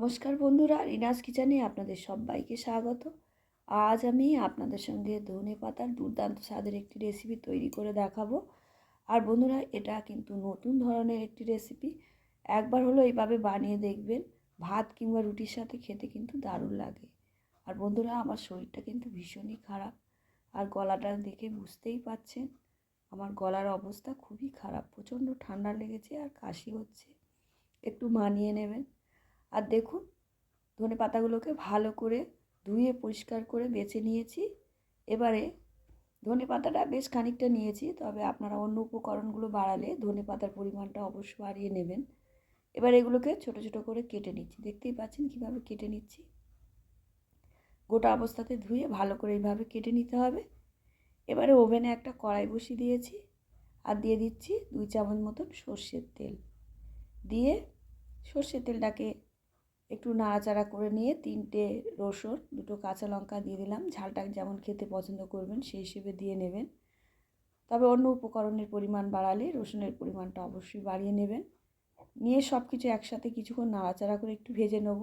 নমস্কার বন্ধুরা, রিনাস কিচেনে আপনাদের সবাইকে স্বাগত। আজ আমি আপনাদের সঙ্গে ধনে পাতার দুর্দান্ত স্বাদের একটি রেসিপি তৈরি করে দেখাবো। আর বন্ধুরা, এটা কিন্তু নতুন ধরনের একটি রেসিপি একবার হলো এইভাবে বানিয়ে দেখবেন, ভাত কিংবা রুটির সাথে খেতে কিন্তু দারুণ লাগে। আর বন্ধুরা, আমার শরীরটা কিন্তু ভীষণই খারাপ। আর গলাটা দেখে বুঝতেই পাচ্ছেন, আমার গলার অবস্থা খুবই খারাপ, প্রচণ্ড ঠান্ডা লেগেছে আর কাশি হচ্ছে। একটু মানিয়ে নেবেন। আর দেখুন, ধনে পাতাগুলোকে ভালো করে ধুয়ে পরিষ্কার করে বেছে নিয়েছি। এবারে ধনে পাতাটা বেশ খানিকটা নিয়েছি, তবে আপনারা অন্য উপকরণগুলো বাড়ালে ধনে পাতার পরিমাণটা অবশ্যই বাড়িয়ে নেবেন। এবার এগুলোকে ছোট ছোট করে কেটে নিচ্ছি। দেখতেই পাচ্ছেন কীভাবে কেটে নিচ্ছি। গোটা অবস্থাতে ধুয়ে ভালো করে এইভাবে কেটে নিতে হবে। এবারে ওভেনে একটা কড়াই বসিয়ে দিয়েছি আর দিয়ে দিচ্ছি দুই চামচ মতন সর্ষের তেল। দিয়ে সর্ষের তেলটাকে একটু নাড়াচাড়া করে নিয়ে তিনটে রসুন, দুটো কাঁচা লঙ্কা দিয়ে দিলাম। ঝালটা যেমন খেতে পছন্দ করবেন, সেই হিসেবে দিয়ে নেবেন। তবে অন্য উপকরণের পরিমাণ বাড়ালে রসুনের পরিমাণটা অবশ্যই বাড়িয়ে নেবেন। নিয়ে সব কিছু একসাথে কিছুক্ষণ নাড়াচাড়া করে একটু ভেজে নেব।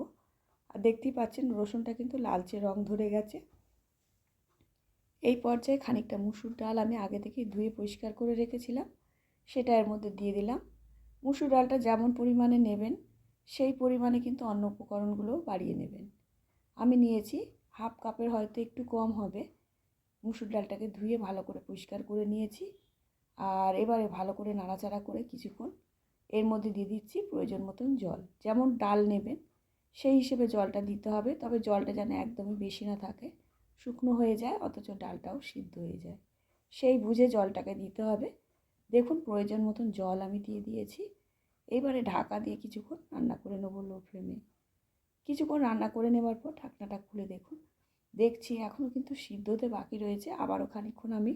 আর দেখতেই পাচ্ছেন রসুনটা কিন্তু লালচে রং ধরে গেছে। এই পর্যায়ে খানিকটা মুসুর ডাল আমি আগে থেকে ধুয়ে পরিষ্কার করে রেখেছিলাম। সেটা এর মধ্যে দিয়ে দিলাম। মুসুর ডালটা যেমন পরিমাণে নেবেন সেই পরিমাণে কিন্তু অন্য উপকরণগুলো বাড়িয়ে নেবেন। আমি নিয়েছি হাফ কাপের হয়তো একটু কম হবে। মুসুর ডালটাকে ধুয়ে ভালো করে পরিষ্কার করে নিয়েছি। আর এবারে ভালো করে নাড়াচাড়া করে কিছুক্ষণ এর মধ্যে দিয়ে দিচ্ছি প্রয়োজন মতন জল। যেমন ডাল নেবেন, সেই হিসেবে জলটা দিতে হবে, তবে জলটা যেন একদমই বেশি না থাকে, শুকনো হয়ে যায়, অথচ ডালটাও সিদ্ধ হয়ে যায়। সেই বুঝে জলটাকে দিতে হবে। দেখুন প্রয়োজন মতন জল আমি দিয়ে দিয়েছি। এবারে ঢাকা দিয়ে কিছুক্ষণ রান্না করে নেব লো ফ্লেমে কিছুক্ষণ রান্না করে নেবার পর ঢাকনাটা খুলে দেখুন। দেখছি এখনও কিন্তু সিদ্ধ হতে বাকি রয়েছে। আবারও খানিক্ষণ আমি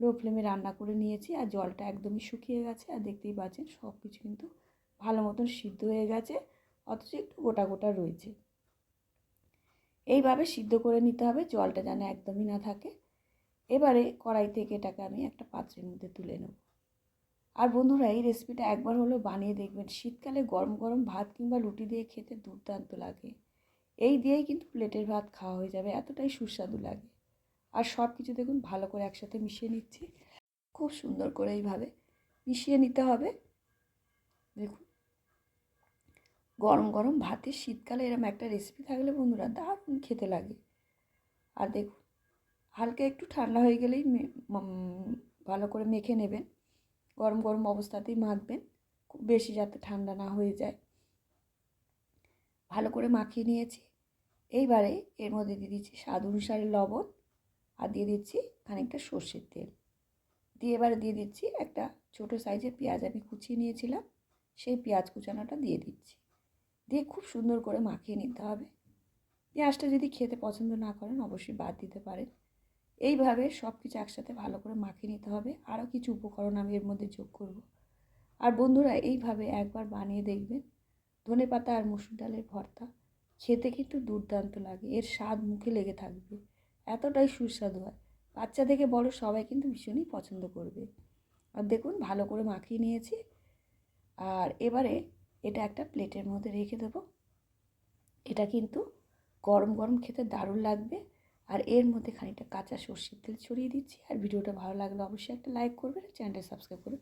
লো ফ্লেমে রান্না করে নিয়েছি আর জলটা একদমই শুকিয়ে গেছে আর দেখতেই পাচ্ছেন সব কিছু কিন্তু ভালো মতন সিদ্ধ হয়ে গেছে, অথচ একটু গোটা গোটা রয়েছে। এইভাবে সিদ্ধ করে নিতে হবে, জলটা যেন একদমই না থাকে। এবারে কড়াই থেকে এটাকে আমি একটা পাত্রের মধ্যে তুলে নেব। আর বন্ধুরা, এই রেসিপিটা একবার হলেও বানিয়ে দেখবেন। শীতকালে গরম গরম ভাত কিংবা রুটি দিয়ে খেতে দুর্দান্ত লাগে। এই দিয়েই কিন্তু প্লেটের ভাত খাওয়া হয়ে যাবে, এতটাই সুস্বাদু লাগে। আর সব কিছু দেখুন, ভালো করে একসাথে মিশিয়ে নিচ্ছি। খুব সুন্দর করে এইভাবে মিশিয়ে নিতে হবে। দেখুন। গরম গরম ভাতে শীতকালে এরম একটা রেসিপি থাকলে বন্ধুরা দারুণ খেতে লাগে। আর দেখুন, হালকা একটু ঠান্ডা হয়ে গেলেই ভালো করে মেখে নেবেন। গরম গরম অবস্থাতেই মাখবেন। খুব বেশি যাতে ঠান্ডা না হয়ে যায়। ভালো করে মাখিয়ে নিয়েছি। এইবারে এর মধ্যে দিয়ে দিচ্ছি স্বাদ অনুসারে লবণ আর দিয়ে দিচ্ছি খানিকটা সর্ষের তেল। দিয়ে এবারে দিয়ে দিচ্ছি একটা ছোট সাইজের পেঁয়াজ আমি কুচিয়ে নিয়েছিলাম। সেই পেঁয়াজ কুচানোটা দিয়ে দিচ্ছি। দিয়ে খুব সুন্দর করে মাখিয়ে নিতে হবে। পেঁয়াজটা যদি খেতে পছন্দ না করেন অবশ্যই বাদ দিতে পারেন। এইভাবে সব কিছু একসাথে ভালো করে মাখিয়ে নিতে হবে। আরও কিছু উপকরণ আমি এর মধ্যে যোগ করব। আর বন্ধুরা, এইভাবে একবার বানিয়ে দেখবেন, ধনে পাতা আর মুসুর ডালের ভর্তা খেতে কিন্তু দুর্দান্ত লাগে। এর স্বাদ মুখে লেগে থাকবে। এতটাই সুস্বাদু হয়। বাচ্চা থেকে বড় সবাই কিন্তু ভীষণই পছন্দ করবে। আর দেখুন, ভালো করে মাখিয়ে নিয়েছি। আর এবারে এটা একটা প্লেটের মধ্যে রেখে দেবো। এটা কিন্তু গরম গরম খেতে দারুণ লাগবে। আর এর মধ্যে খানিকটা কাঁচা সর্ষের তেল ছড়িয়ে দিচ্ছি। আর ভিডিওটা ভালো লাগলে অবশ্যই একটা লাইক করবেন চ্যানেলটা সাবস্ক্রাইব করে